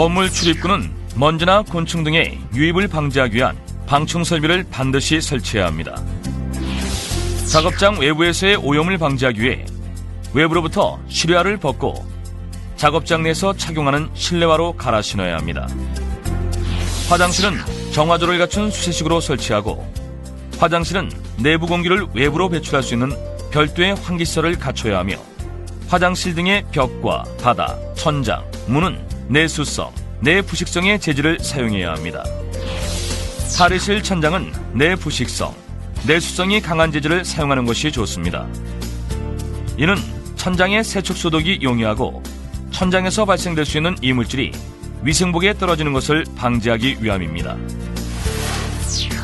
건물 출입구는 먼지나 곤충 등의 유입을 방지하기 위한 방충 설비를 반드시 설치해야 합니다. 작업장 외부에서의 오염을 방지하기 위해 외부로부터 실외화를 벗고 작업장 내에서 착용하는 실내화로 갈아 신어야 합니다. 화장실은 정화조를 갖춘 수세식으로 설치하고 화장실은 내부 공기를 외부로 배출할 수 있는 별도의 환기시설을 갖춰야 하며 화장실 등의 벽과 바닥, 천장, 문은 내수성, 내부식성의 재질을 사용해야 합니다. 탈의실 천장은 내부식성, 내수성이 강한 재질을 사용하는 것이 좋습니다. 이는 천장의 세척 소독이 용이하고 천장에서 발생될 수 있는 이물질이 위생복에 떨어지는 것을 방지하기 위함입니다.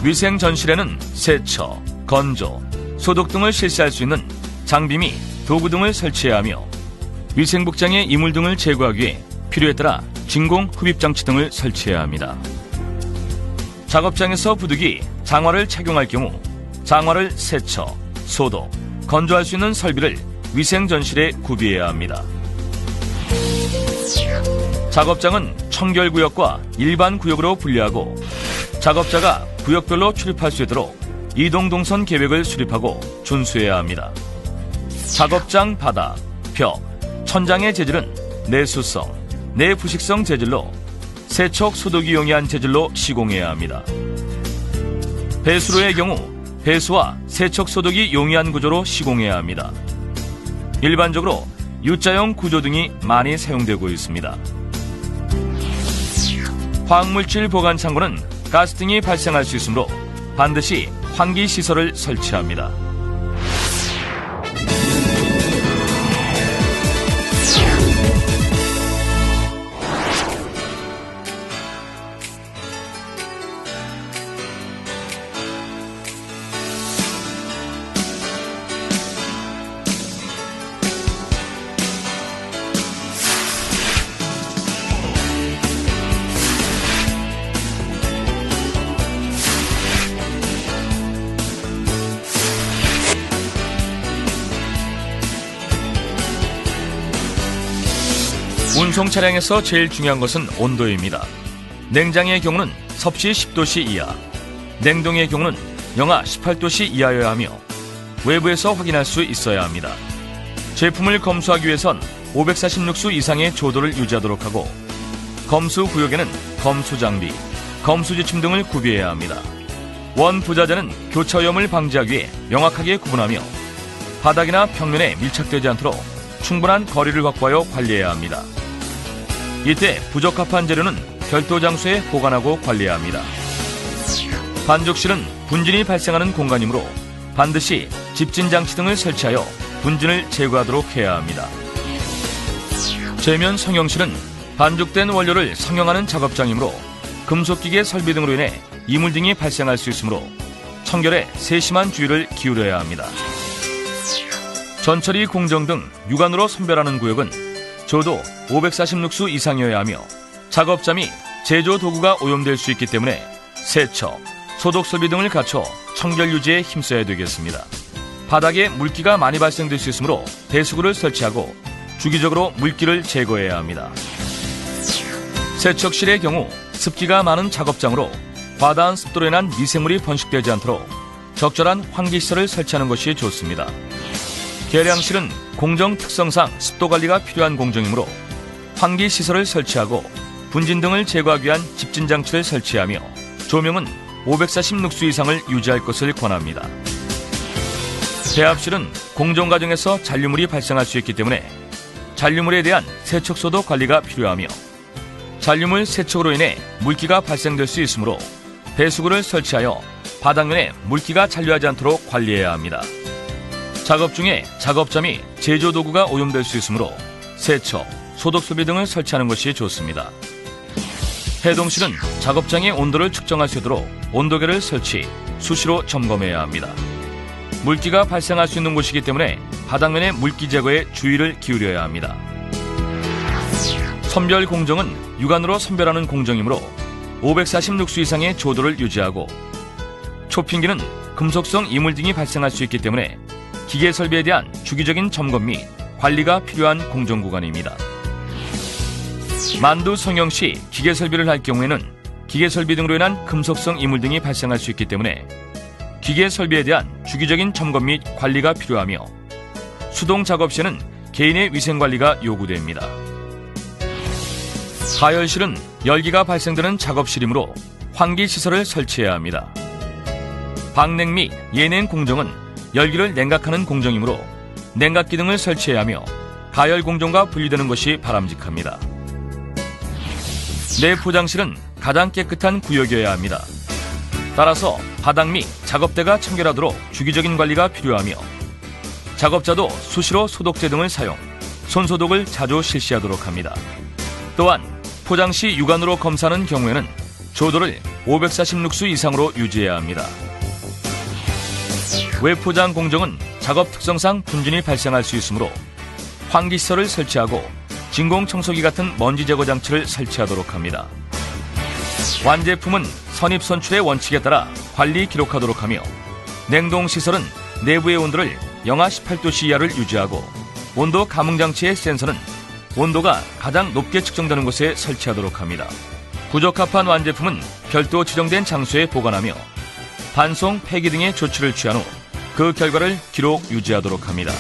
위생 전실에는 세처, 건조, 소독 등을 실시할 수 있는 장비 및 도구 등을 설치해야 하며 위생복장의 이물 등을 제거하기 위해 필요에 따라 진공 흡입 장치 등을 설치해야 합니다. 작업장에서 부득이 장화를 착용할 경우 장화를 세처, 소독, 건조할 수 있는 설비를 위생 전실에 구비해야 합니다. 작업장은 청결 구역과 일반 구역으로 분리하고 작업자가 구역별로 출입할 수 있도록 이동 동선 계획을 수립하고 준수해야 합니다. 작업장 바닥, 벽, 천장의 재질은 내수성, 내부식성 재질로 세척 소독이 용이한 재질로 시공해야 합니다. 배수로의 경우 배수와 세척 소독이 용이한 구조로 시공해야 합니다. 일반적으로 U자형 구조 등이 많이 사용되고 있습니다. 화학물질 보관 창고는 가스 등이 발생할 수 있으므로 반드시 환기 시설을 설치합니다. 운송 차량에서 제일 중요한 것은 온도입니다. 냉장의 경우는 섭씨 10도씨 이하, 냉동의 경우는 영하 18도씨 이하여야 하며 외부에서 확인할 수 있어야 합니다. 제품을 검수하기 위해선 546수 이상의 조도를 유지하도록 하고 검수 구역에는 검수 장비, 검수 지침 등을 구비해야 합니다. 원 부자재는 교차 오염을 방지하기 위해 명확하게 구분하며 바닥이나 벽면에 밀착되지 않도록 충분한 거리를 확보하여 관리해야 합니다. 이때 부적합한 재료는 별도 장소에 보관하고 관리해야 합니다. 반죽실은 분진이 발생하는 공간이므로 반드시 집진 장치 등을 설치하여 분진을 제거하도록 해야 합니다. 제면 성형실은 반죽된 원료를 성형하는 작업장이므로 금속기계 설비 등으로 인해 이물 등이 발생할 수 있으므로 청결에 세심한 주의를 기울여야 합니다. 전처리 공정 등 육안으로 선별하는 구역은 저도 546수 이상이어야 하며 작업자 및 제조 도구가 오염될 수 있기 때문에 세척, 소독 설비 등을 갖춰 청결 유지에 힘써야 되겠습니다. 바닥에 물기가 많이 발생될 수 있으므로 배수구를 설치하고 주기적으로 물기를 제거해야 합니다. 세척실의 경우 습기가 많은 작업장으로 과다한 습도로 인한 미생물이 번식되지 않도록 적절한 환기시설을 설치하는 것이 좋습니다. 계량실은 공정 특성상 습도 관리가 필요한 공정이므로 환기 시설을 설치하고 분진 등을 제거하기 위한 집진 장치를 설치하며 조명은 546수 이상을 유지할 것을 권합니다. 배합실은 공정 과정에서 잔류물이 발생할 수 있기 때문에 잔류물에 대한 세척 소독 관리가 필요하며 잔류물 세척으로 인해 물기가 발생될 수 있으므로 배수구를 설치하여 바닥면에 물기가 잔류하지 않도록 관리해야 합니다. 작업 중에 작업자 및 제조 도구가 오염될 수 있으므로 세척, 소독 설비 등을 설치하는 것이 좋습니다. 해동실은 작업장의 온도를 측정할 수 있도록 온도계를 설치, 수시로 점검해야 합니다. 물기가 발생할 수 있는 곳이기 때문에 바닥면의 물기 제거에 주의를 기울여야 합니다. 선별 공정은 육안으로 선별하는 공정이므로 546수 이상의 조도를 유지하고 초핑기는 금속성 이물 등이 발생할 수 있기 때문에 기계 설비에 대한 주기적인 점검 및 관리가 필요한 공정 구간입니다. 만두 성형 시 기계 설비를 할 경우에는 기계 설비 등으로 인한 금속성 이물 등이 발생할 수 있기 때문에 기계 설비에 대한 주기적인 점검 및 관리가 필요하며 수동 작업 시에는 개인의 위생 관리가 요구됩니다. 가열실은 열기가 발생되는 작업실이므로 환기 시설을 설치해야 합니다. 방냉 및 예냉 공정은 열기를 냉각하는 공정이므로 냉각기 등을 설치해야 하며 가열 공정과 분리되는 것이 바람직합니다. 내 포장실은 가장 깨끗한 구역이어야 합니다. 따라서 바닥 및 작업대가 청결하도록 주기적인 관리가 필요하며 작업자도 수시로 소독제 등을 사용, 손소독을 자주 실시하도록 합니다. 또한 포장 시 육안으로 검사하는 경우에는 조도를 546수 이상으로 유지해야 합니다. 외포장 공정은 작업 특성상 분진이 발생할 수 있으므로 환기시설을 설치하고 진공 청소기 같은 먼지 제거 장치를 설치하도록 합니다. 완제품은 선입 선출의 원칙에 따라 관리 기록하도록 하며 냉동 시설은 내부의 온도를 영하 18도씨 이하를 유지하고 온도 감응 장치의 센서는 온도가 가장 높게 측정되는 곳에 설치하도록 합니다. 부적합한 완제품은 별도 지정된 장소에 보관하며 반송 폐기 등의 조치를 취한 후 그 결과를 기록 유지하도록 합니다.